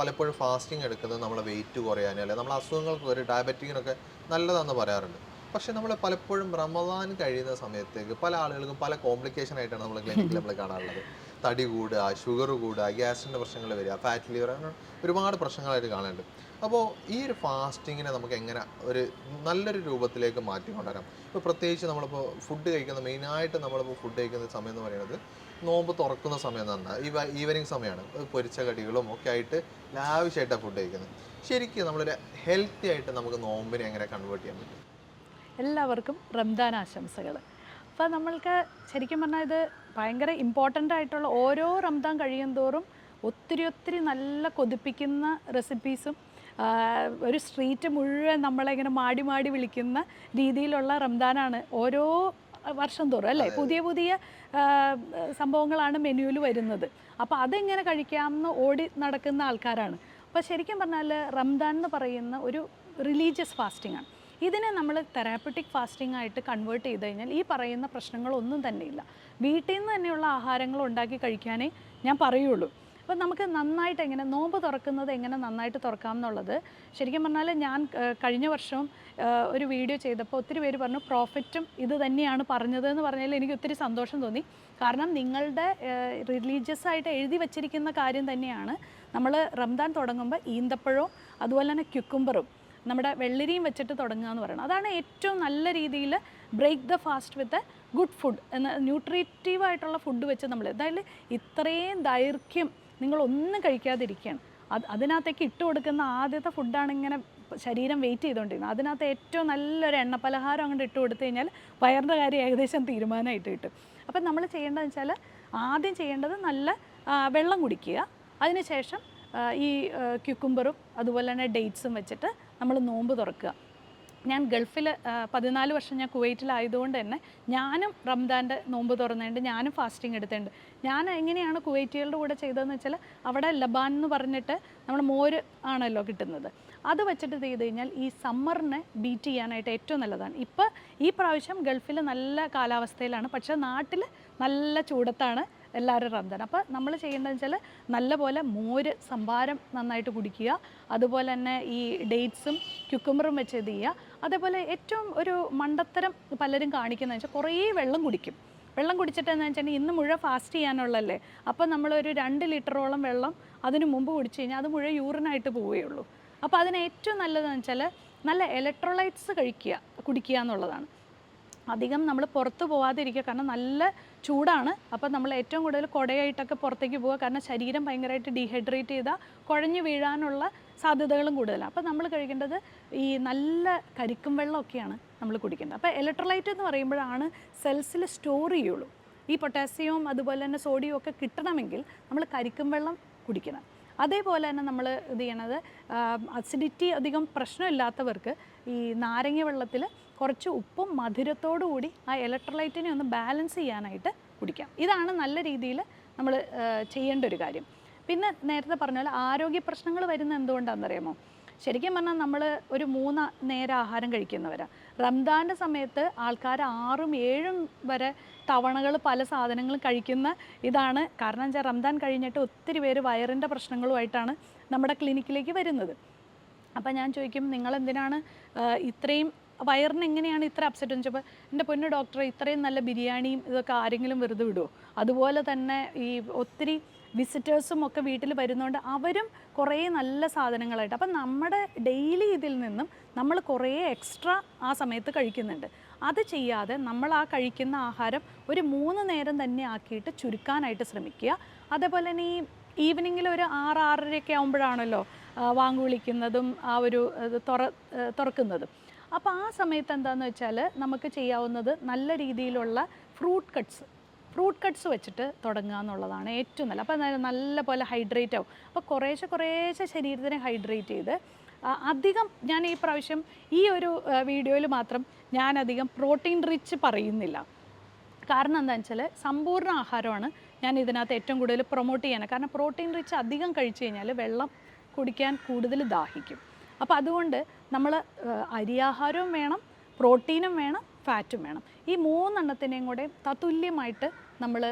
പലപ്പോഴും ഫാസ്റ്റിംഗ് എടുക്കുന്നത് നമ്മളെ വെയിറ്റ് കുറയാൻ അല്ലെങ്കിൽ നമ്മളെ അസുഖങ്ങൾക്ക് ഒരു ഡയബറ്റിക്കിനൊക്കെ നല്ലതാണെന്ന് പറയാറുണ്ട്. പക്ഷേ നമ്മൾ പലപ്പോഴും റമദാൻ കഴിയുന്ന സമയത്തേക്ക് പല ആളുകൾക്കും പല കോംപ്ലിക്കേഷൻ ആയിട്ടാണ് നമ്മൾ ക്ലിനിക്കിൽ നമ്മൾ കാണാറുള്ളത്. തടി കൂടുക ഷുഗർ കൂടുക ഗ്യാസിന്റെ പ്രശ്നങ്ങൾ വരിക ഫാറ്റ് ലിവർ അങ്ങനെ ഒരുപാട് പ്രശ്നങ്ങളായിട്ട് കാണുന്നുണ്ട് അപ്പോൾ ഈ ഒരു ഫാസ്റ്റിങ്ങിനെ നമുക്ക് എങ്ങനെ ഒരു നല്ലൊരു രൂപത്തിലേക്ക് മാറ്റി കൊണ്ടുവരാം ഇപ്പോൾ പ്രത്യേകിച്ച് നമ്മളിപ്പോൾ ഫുഡ് കഴിക്കുന്ന മെയിനായിട്ട് നമ്മളിപ്പോൾ ഫുഡ് കഴിക്കുന്ന സമയം എന്ന് പറയുന്നത് നോമ്പ് തുറക്കുന്ന സമയം തന്നെ. ഈ ഈവനിങ് സമയമാണ് പൊരിച്ച കടികളും ഒക്കെ ആയിട്ട് ലാവിഷായിട്ടാണ് ഫുഡ് കഴിക്കുന്നത്. ശരിക്കും നമ്മളൊരു ഹെൽത്തി ആയിട്ട് നമുക്ക് നോമ്പിനെ എങ്ങനെ കൺവേർട്ട് ചെയ്യാൻ പറ്റും? എല്ലാവർക്കും റംദാൻ ആശംസകൾ. അപ്പോൾ നമ്മൾക്ക് ശരിക്കും പറഞ്ഞാൽ ഇത് ഭയങ്കര ഇമ്പോർട്ടന്റ് ആയിട്ടുള്ള ഓരോ റംദാൻ കഴിയും തോറും ഒത്തിരി ഒത്തിരി നല്ല കൊതിപ്പിക്കുന്ന റെസിപ്പീസും ഒരു സ്ട്രീറ്റ് മുഴുവൻ നമ്മളെ ഇങ്ങനെ മാടി മാടി വിളിക്കുന്ന രീതിയിലുള്ള റംദാനാണ് ഓരോ വർഷം തോറും അല്ലേ? പുതിയ പുതിയ സംഭവങ്ങളാണ് മെനുവിൽ വരുന്നത്. അപ്പോൾ അതെങ്ങനെ കഴിക്കാമെന്ന് ഓടി നടക്കുന്ന ആൾക്കാരാണ്. അപ്പോൾ ശരിക്കും പറഞ്ഞാൽ റംദാൻ എന്ന് പറയുന്ന ഒരു റിലീജിയസ് ഫാസ്റ്റിംഗ് ആണ്. ഇതിനെ നമ്മൾ തെറാപ്പറ്റിക് ഫാസ്റ്റിംഗ് ആയിട്ട് കൺവേർട്ട് ചെയ്ത് കഴിഞ്ഞാൽ ഈ പറയുന്ന പ്രശ്നങ്ങളൊന്നും തന്നെയില്ല. വീട്ടിൽ നിന്ന് തന്നെയുള്ള ആഹാരങ്ങൾ ഉണ്ടാക്കി കഴിക്കാനേ ഞാൻ പറയുള്ളൂ. അപ്പോൾ നമുക്ക് നന്നായിട്ട് എങ്ങനെ നോമ്പ് തുറക്കുന്നത് എങ്ങനെ നന്നായിട്ട് തുറക്കാം എന്നുള്ളത്. ശരിക്കും പറഞ്ഞാൽ ഞാൻ കഴിഞ്ഞ വർഷം ഒരു വീഡിയോ ചെയ്തപ്പോൾ ഒത്തിരി പേര് പറഞ്ഞു പ്രോഫിറ്റും ഇത് തന്നെയാണ് പറഞ്ഞത് എന്ന് പറഞ്ഞാൽ എനിക്ക് ഒത്തിരി സന്തോഷം തോന്നി. കാരണം നിങ്ങളുടെ റിലീജിയസ് ആയിട്ട് എഴുതി വച്ചിരിക്കുന്ന കാര്യം തന്നെയാണ്. നമ്മൾ റംദാൻ തുടങ്ങുമ്പോൾ ഈന്തപ്പഴവും അതുപോലെ തന്നെ ക്യുക്കുംബറും നമ്മുടെ വെള്ളരിയും വെച്ചിട്ട് തുടങ്ങുക എന്ന് പറയുന്നത് അതാണ് ഏറ്റവും നല്ല രീതിയിൽ break the fast with good food എന്ന ന്യൂട്രീറ്റീവ് ആയിട്ടുള്ള ഫുഡ് വെച്ച് നമ്മൾ അതായത് ഇത്രയും ദൈർഘ്യം നിങ്ങളൊന്നും കഴിക്കാതിരിക്കുകയാണ്. അത് അതിനകത്തേക്ക് ഇട്ട് കൊടുക്കുന്ന ആദ്യത്തെ ഫുഡാണ് ഇങ്ങനെ ശരീരം വെയിറ്റ് ചെയ്തുകൊണ്ടിരുന്നത്. അതിനകത്ത് ഏറ്റവും നല്ലൊരു എണ്ണ പലഹാരം അങ്ങോട്ട് ഇട്ട് കൊടുത്തു കഴിഞ്ഞാൽ വയറിന്റെ കാര്യം ഏകദേശം തീരുമാനമായിട്ട് കിട്ടും. അപ്പം നമ്മൾ ചെയ്യേണ്ടതെന്ന് വെച്ചാൽ ആദ്യം ചെയ്യേണ്ടത് നല്ല വെള്ളം കുടിക്കുക. അതിനുശേഷം ഈ ക്യുക്കുംബറും അതുപോലെ തന്നെ ഡേറ്റ്സും വെച്ചിട്ട് നമ്മൾ നോമ്പ് തുറക്കുക. ഞാൻ ഗൾഫിൽ പതിനാല് വർഷം ഞാൻ കുവൈറ്റിലായതുകൊണ്ട് തന്നെ ഞാനും റംദാന്റെ നോമ്പ് തുറന്നിട്ടുണ്ട് ഞാനും ഫാസ്റ്റിംഗ് എടുത്തിട്ടുണ്ട്. ഞാൻ എങ്ങനെയാണ് കുവൈറ്റികളുടെ കൂടെ ചെയ്തതെന്ന് വെച്ചാൽ അവിടെ ലബാൻ എന്ന് പറഞ്ഞിട്ട് നമ്മൾ മോര് ആണല്ലോ കിട്ടുന്നത്. അത് വെച്ചിട്ട് ചെയ്ത് കഴിഞ്ഞാൽ ഈ സമ്മറിനെ ബീറ്റ് ചെയ്യാനായിട്ട് ഏറ്റവും നല്ലതാണ്. ഇപ്പോൾ ഈ പ്രാവശ്യം ഗൾഫിൽ നല്ല കാലാവസ്ഥയിലാണ്. പക്ഷേ നാട്ടിൽ നല്ല ചൂടത്താണ് എല്ലാവരും റംദാൻ. അപ്പോൾ നമ്മൾ ചെയ്യേണ്ടതെന്ന് വെച്ചാൽ നല്ലപോലെ മോര് സംഭാരം നന്നായിട്ട് കുടിക്കുക. അതുപോലെ തന്നെ ഈ ഡേറ്റ്സും ക്യുക്കുമ്പറും വെച്ച് ഇത് ചെയ്യുക. അതേപോലെ ഏറ്റവും ഒരു മണ്ടത്തരം പലരും കാണിക്കുന്നത് വെച്ചാൽ കുറേ വെള്ളം കുടിക്കും. വെള്ളം കുടിച്ചിട്ട് എന്ന് വെച്ചാൽ ഇന്ന് മുഴുവൻ ഫാസ്റ്റ് ചെയ്യാനുള്ളല്ലേ അപ്പോൾ നമ്മളൊരു രണ്ട് ലിറ്ററോളം വെള്ളം അതിനു മുമ്പ് കുടിച്ചു കഴിഞ്ഞാൽ അത് മുഴുവൻ യൂറിനായിട്ട് പോവുകയുള്ളൂ. അപ്പോൾ അതിന് ഏറ്റവും നല്ലതെന്ന് വെച്ചാൽ നല്ല ഇലക്ട്രോലൈറ്റ്സ് കഴിക്കുക കുടിക്കുക എന്നുള്ളതാണ്. അധികം നമ്മൾ പുറത്ത് പോവാതിരിക്കുക കാരണം നല്ല ചൂടാണ്. അപ്പം നമ്മൾ ഏറ്റവും കൂടുതൽ കുടയായിട്ടൊക്കെ പുറത്തേക്ക് പോവുക കാരണം ശരീരം ഭയങ്കരമായിട്ട് ഡീഹൈഡ്രേറ്റ് ചെയ്താൽ കുഴഞ്ഞു വീഴാനുള്ള സാധ്യതകളും കൂടുതലാണ്. അപ്പം നമ്മൾ കഴിക്കേണ്ടത് ഈ നല്ല കരിക്കും വെള്ളമൊക്കെയാണ് നമ്മൾ കുടിക്കേണ്ടത്. അപ്പോൾ ഇലക്ട്രോലൈറ്റ് എന്ന് പറയുമ്പോഴാണ് സെൽസിൽ സ്റ്റോർ ചെയ്യുള്ളൂ. ഈ പൊട്ടാസ്യവും അതുപോലെ തന്നെ സോഡിയവും ഒക്കെ കിട്ടണമെങ്കിൽ നമ്മൾ കരിക്കും വെള്ളം കുടിക്കണം. അതേപോലെ തന്നെ നമ്മൾ ഇത് ചെയ്യണത് അസിഡിറ്റി അധികം പ്രശ്നമില്ലാത്തവർക്ക് ഈ നാരങ്ങ വെള്ളത്തിൽ കുറച്ച് ഉപ്പും മധുരത്തോടു കൂടി ആ ഇലക്ട്രോലൈറ്റിനെ ഒന്ന് ബാലൻസ് ചെയ്യാനായിട്ട് കുടിക്കാം. ഇതാണ് നല്ല രീതിയിൽ നമ്മൾ ചെയ്യേണ്ട ഒരു കാര്യം. പിന്നെ നേരത്തെ പറഞ്ഞ പോലെ ആരോഗ്യ പ്രശ്നങ്ങൾ വരുന്ന എന്തുകൊണ്ടാണെന്നറിയാമോ? ശരിക്കും പറഞ്ഞാൽ നമ്മൾ ഒരു മൂന്ന് നേരം ആഹാരം കഴിക്കുന്നവരാണ് റംദാന്റെ സമയത്ത് ആൾക്കാർ ആറും ഏഴും വരെ തവണകൾ പല സാധനങ്ങളും കഴിക്കുന്ന ഇതാണ്. കാരണം വെച്ചാൽ റംദാൻ കഴിഞ്ഞിട്ട് ഒത്തിരി പേര് വയറിന്റെ പ്രശ്നങ്ങളുമായിട്ടാണ് നമ്മുടെ ക്ലിനിക്കിലേക്ക് വരുന്നത്. അപ്പം ഞാൻ ചോദിക്കും നിങ്ങൾ എന്തിനാണ് ഇത്രയും വയറിന് എങ്ങനെയാണ് ഇത്ര അപ്സെറ്റ് എന്ന് വെച്ചപ്പോൾ എന്റെ പൊന്നു ഡോക്ടറെ ഇത്രയും നല്ല ബിരിയാണിയും ഇതൊക്കെ ആരെങ്കിലും വെറുതെ വിടുമോ അതുപോലെ തന്നെ ഈ ഒത്തിരി വിസിറ്റേഴ്സും ഒക്കെ വീട്ടിൽ വരുന്നതുകൊണ്ട് അവരും കുറേ നല്ല സാധനങ്ങളായിട്ട്. അപ്പം നമ്മുടെ ഡെയിലി ഇതിൽ നിന്നും നമ്മൾ കുറേ എക്സ്ട്രാ ആ സമയത്ത് കഴിക്കുന്നുണ്ട്. അത് ചെയ്യാതെ നമ്മൾ ആ കഴിക്കുന്ന ആഹാരം ഒരു മൂന്ന് നേരം തന്നെ ആക്കിയിട്ട് ചുരുക്കാനായിട്ട് ശ്രമിക്കുക. അതേപോലെ തന്നെ ഈ ഈവനിങ്ങിൽ ഒരു ആറ് ആറരയൊക്കെ ആകുമ്പോഴാണല്ലോ വാങ്ങു വിളിക്കുന്നതും ആ ഒരു തുറ തുറക്കുന്നതും. അപ്പോൾ ആ സമയത്ത് എന്താണെന്ന് വെച്ചാൽ നമുക്ക് ചെയ്യാവുന്നത് നല്ല രീതിയിലുള്ള ഫ്രൂട്ട് കട്ട്സ് ഫ്രൂട്ട് കട്ട്സ് വെച്ചിട്ട് തുടങ്ങുക എന്നുള്ളതാണ് ഏറ്റവും നല്ല അപ്പോൾ നല്ല- പോലെ ഹൈഡ്രേറ്റ് ആവും. അപ്പോൾ കുറേശ്ശെ കുറേശ്ശെ ശരീരത്തിനെ ഹൈഡ്രേറ്റ് ചെയ്ത് അധികം ഞാൻ ഈ പ്രാവശ്യം ഈ ഒരു വീഡിയോയിൽ മാത്രം ഞാൻ അധികം പ്രോട്ടീൻ റിച്ച് പറയുന്നില്ല. കാരണം എന്താണെന്ന് വെച്ചാൽ സമ്പൂർണ ആഹാരമാണ് ഞാൻ ഇതിനകത്ത് ഏറ്റവും കൂടുതൽ പ്രൊമോട്ട് ചെയ്യാൻ കാരണം പ്രോട്ടീൻ റിച്ച് അധികം കഴിച്ചു കഴിഞ്ഞാൽ വെള്ളം കുടിക്കാൻ കൂടുതൽ ദാഹിക്കും. അപ്പോൾ അതുകൊണ്ട് നമ്മൾ അരിയാഹാരവും വേണം പ്രോട്ടീനും വേണം ഫാറ്റും വേണം. ഈ മൂന്നെണ്ണത്തിനെയും കൂടെ തത്തുല്യമായിട്ട് നമ്മൾ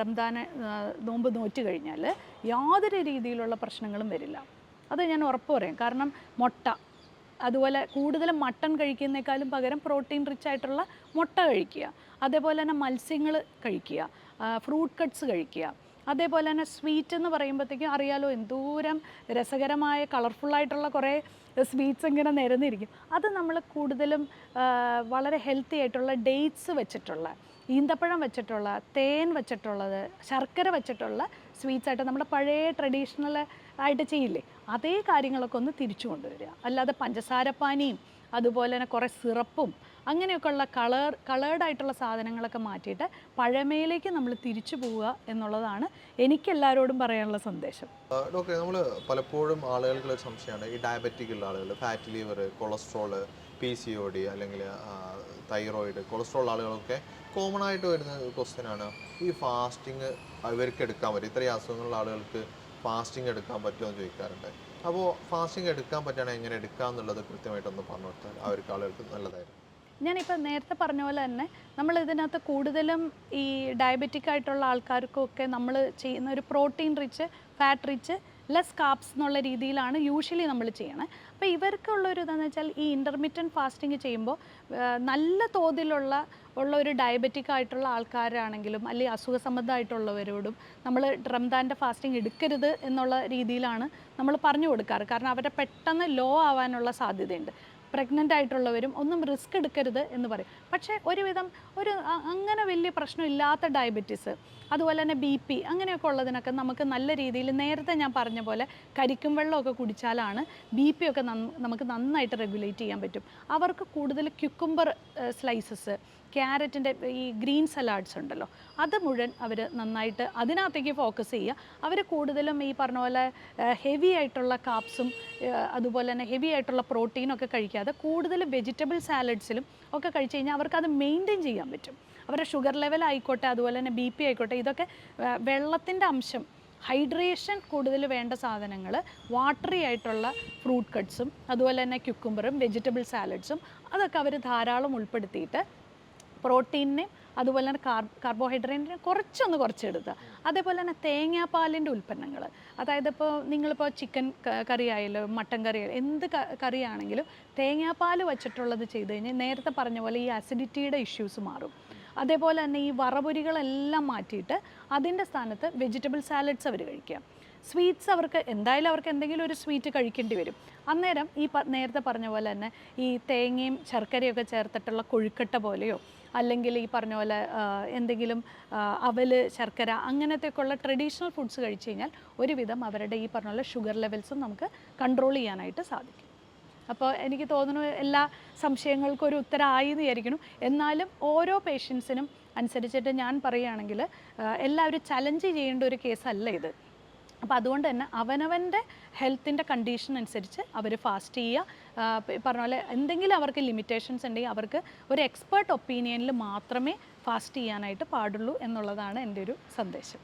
റംദാന നോമ്പ് നോറ്റ് കഴിഞ്ഞാൽ യാതൊരു രീതിയിലുള്ള പ്രശ്നങ്ങളും വരില്ല. അത് ഞാൻ ഉറപ്പ് പറയാം. കാരണം മുട്ട അതുപോലെ കൂടുതലും മട്ടൺ കഴിക്കുന്നേക്കാളും പകരം പ്രോട്ടീൻ റിച്ച് ആയിട്ടുള്ള മുട്ട കഴിക്കുക. അതേപോലെ തന്നെ മത്സ്യങ്ങൾ കഴിക്കുക. ഫ്രൂട്ട് കട്ട്സ് കഴിക്കുക. അതേപോലെ തന്നെ സ്വീറ്റ് എന്ന് പറയുമ്പോഴത്തേക്കും അറിയാലോ എന്തോരം രസകരമായ കളർഫുള്ളായിട്ടുള്ള കുറേ സ്വീറ്റ്സ് ഇങ്ങനെ നിരന്നിരിക്കും. അത് നമ്മൾ കൂടുതലും വളരെ ഹെൽത്തി ആയിട്ടുള്ള ഡേറ്റ്സ് വെച്ചിട്ടുള്ള ഈന്തപ്പഴം വെച്ചിട്ടുള്ള തേൻ വെച്ചിട്ടുള്ളത് ശർക്കര വെച്ചിട്ടുള്ള സ്വീറ്റ്സ് ആയിട്ട് നമ്മുടെ പഴയ ട്രഡീഷണൽ ആയിട്ട് ചെയ്യില്ലേ? അതേ കാര്യങ്ങളൊക്കെ ഒന്ന് തിരിച്ചു കൊണ്ടുവരിക. അല്ലാതെ പഞ്ചസാരപ്പാനിയും അതുപോലെ തന്നെ കുറേ സിറപ്പും അങ്ങനെയൊക്കെയുള്ള കളർ കളേർഡ് ആയിട്ടുള്ള സാധനങ്ങളൊക്കെ മാറ്റിയിട്ട് പഴമയിലേക്ക് നമ്മൾ തിരിച്ചു പോവുക എന്നുള്ളതാണ് എനിക്ക് എല്ലാവരോടും പറയാനുള്ള സന്ദേശം. ഡോക്ടറെ നമ്മൾ പലപ്പോഴും ആളുകൾക്കുള്ള സംശയമാണ്. ഈ ഡയബറ്റിക് ഉള്ള ആളുകൾ fat liver cholesterol P C O D അല്ലെങ്കിൽ തൈറോയിഡ് കൊളസ്ട്രോൾ ആളുകളൊക്കെ കോമൺ ആയിട്ട് വരുന്ന ക്വസ്റ്റ്യൻ ആണ്. ഈ ഫാസ്റ്റിംഗ് ഇവർക്ക് എടുക്കാൻ പറ്റും. ഇത്രയും അസുഖങ്ങളുള്ള ആളുകൾക്ക് ഫാസ്റ്റിംഗ് എടുക്കാൻ പറ്റുമോ എന്ന് ചോദിക്കാറുണ്ട്. അപ്പോൾ ഫാസ്റ്റിംഗ് എടുക്കാൻ പറ്റുകയാണെങ്കിൽ എങ്ങനെ എടുക്കാം എന്നുള്ളത് കൃത്യമായിട്ടൊന്ന് പറഞ്ഞു കൊടുത്താൽ അവർക്ക് ആളുകൾക്ക് നല്ലതായിരുന്നു. ഞാനിപ്പോൾ നേരത്തെ പറഞ്ഞ പോലെ തന്നെ നമ്മൾ ഇതിനകത്ത് കൂടുതലും ഈ ഡയബറ്റിക് ആയിട്ടുള്ള ആൾക്കാർക്കൊക്കെ നമ്മൾ ചെയ്യുന്ന ഒരു protein rich fat rich less carbs എന്നുള്ള രീതിയിലാണ് യൂഷ്വലി നമ്മൾ ചെയ്യണത് അപ്പോൾ ഇവർക്കുള്ളൊരു ഇതെന്ന് വെച്ചാൽ ഈ ഇന്റർമീഡിയന്റ് ഫാസ്റ്റിംഗ് ചെയ്യുമ്പോൾ നല്ല തോതിലുള്ള ഉള്ള ഒരു ഡയബറ്റിക് ആയിട്ടുള്ള ആൾക്കാരാണെങ്കിലും അല്ലെങ്കിൽ അസുഖ സംബന്ധമായിട്ടുള്ളവരോടും നമ്മൾ റംദാന്റെ ഫാസ്റ്റിംഗ് എടുക്കരുത് എന്നുള്ള രീതിയിലാണ് നമ്മൾ പറഞ്ഞു കൊടുക്കാറ്. കാരണം അവരെ പെട്ടെന്ന് ലോ ആവാനുള്ള സാധ്യതയുണ്ട്. പ്രഗ്നന്റ് ആയിട്ടുള്ളവരും ഒന്നും റിസ്ക് എടുക്കരുത് എന്ന് പറയും. പക്ഷേ ഒരുവിധം ഒരു അങ്ങനെ വലിയ പ്രശ്നമില്ലാത്ത ഡയബറ്റീസ് അതുപോലെ തന്നെ ബി പി അങ്ങനെയൊക്കെ ഉള്ളതിനൊക്കെ നമുക്ക് നല്ല രീതിയിൽ നേരത്തെ ഞാൻ പറഞ്ഞ പോലെ കരിക്കും വെള്ളമൊക്കെ കുടിച്ചാലാണ് ബി പി ഒക്കെ നമുക്ക് നന്നായിട്ട് റെഗുലേറ്റ് ചെയ്യാൻ പറ്റും. അവർക്ക് കൂടുതൽ ക്യുക്കുംബർ സ്ലൈസസ് ക്യാരറ്റിന്റെ ഈ ഗ്രീൻ സലാഡ്സ് ഉണ്ടല്ലോ അത് മുഴുവൻ അവർ നന്നായിട്ട് അതിനകത്തേക്ക് ഫോക്കസ് ചെയ്യുക. അവർ കൂടുതലും ഈ പറഞ്ഞ പോലെ ഹെവി ആയിട്ടുള്ള കാപ്സും അതുപോലെ തന്നെ ഹെവി ആയിട്ടുള്ള പ്രോട്ടീനൊക്കെ കഴിക്കാതെ കൂടുതൽ വെജിറ്റബിൾ സാലഡ്സിലും ഒക്കെ കഴിച്ചു കഴിഞ്ഞാൽ അവർക്ക് അത് മെയിന്റെയിൻ ചെയ്യാൻ പറ്റും. അവരുടെ ഷുഗർ ലെവൽ ആയിക്കോട്ടെ അതുപോലെ തന്നെ ബി പി ആയിക്കോട്ടെ ഇതൊക്കെ വെള്ളത്തിന്റെ അംശം ഹൈഡ്രേഷൻ കൂടുതൽ വേണ്ട സാധനങ്ങൾ വാട്ടറി ആയിട്ടുള്ള ഫ്രൂട്ട് കട്ട്സും അതുപോലെ തന്നെ ക്യുക്കുംബറും വെജിറ്റബിൾ സാലഡ്സും അതൊക്കെ അവർ ധാരാളം ഉൾപ്പെടുത്തിയിട്ട് പ്രോട്ടീനിനെയും അതുപോലെ തന്നെ കാർ കാർബോഹൈഡ്രേറ്റിനെ കുറച്ചൊന്ന് കുറച്ചെടുക്കുക അതേപോലെ തന്നെ തേങ്ങാപ്പാലിന്റെ ഉൽപ്പന്നങ്ങൾ അതായത് ഇപ്പോൾ നിങ്ങളിപ്പോൾ ചിക്കൻ കറി ആയാലും മട്ടൻ കറി ആയാലും എന്ത് കറിയാണെങ്കിലും തേങ്ങാപ്പാൽ വെച്ചിട്ടുള്ളത് ചെയ്ത് കഴിഞ്ഞാൽ നേരത്തെ പറഞ്ഞ പോലെ ഈ അസിഡിറ്റിയുടെ ഇഷ്യൂസ് മാറും. അതേപോലെ തന്നെ ഈ വറപൊരികളെല്ലാം മാറ്റിയിട്ട് അതിന്റെ സ്ഥാനത്ത് വെജിറ്റബിൾ സാലഡ്സ് അവർ കഴിക്കുക. സ്വീറ്റ്സ് അവർക്ക് എന്തായാലും അവർക്ക് എന്തെങ്കിലും ഒരു സ്വീറ്റ് കഴിക്കേണ്ടി വരും. അന്നേരം ഈ നേരത്തെ പറഞ്ഞ പോലെ തന്നെ ഈ തേങ്ങയും ശർക്കരയൊക്കെ ചേർത്തിട്ടുള്ള കൊഴുക്കട്ട പോലെയോ അല്ലെങ്കിൽ ഈ പറഞ്ഞ പോലെ എന്തെങ്കിലും അവൽ ശർക്കര അങ്ങനത്തെയൊക്കെ ഉള്ള ട്രഡീഷണൽ ഫുഡ്സ് കഴിച്ചു കഴിഞ്ഞാൽ ഒരുവിധം അവരുടെ ഈ പറഞ്ഞ പോലെ ഷുഗർ ലെവൽസും നമുക്ക് കൺട്രോൾ ചെയ്യാനായിട്ട് സാധിക്കും. അപ്പോൾ എനിക്ക് തോന്നുന്നു എല്ലാ സംശയങ്ങൾക്കും ഒരു ഉത്തരമായി എന്ന് വിചാരിക്കണം എന്നാലും ഓരോ പേഷ്യൻസിനും അനുസരിച്ചിട്ട് ഞാൻ പറയുകയാണെങ്കിൽ എല്ലാവരും ചലഞ്ച് ചെയ്യേണ്ട ഒരു കേസല്ല ഇത്. അപ്പോൾ അതുകൊണ്ട് തന്നെ അവനവന്റെ ഹെൽത്തിന്റെ കണ്ടീഷൻ അനുസരിച്ച് അവർ ഫാസ്റ്റ് ചെയ്യുക. പറഞ്ഞ പോലെ എന്തെങ്കിലും അവർക്ക് ലിമിറ്റേഷൻസ് ഉണ്ടെങ്കിൽ അവർക്ക് ഒരു എക്സ്പേർട്ട് ഒപ്പീനിയനിൽ മാത്രമേ ഫാസ്റ്റ് ചെയ്യാനായിട്ട് പാടുള്ളൂ എന്നുള്ളതാണ് എന്റെ ഒരു സന്ദേശം.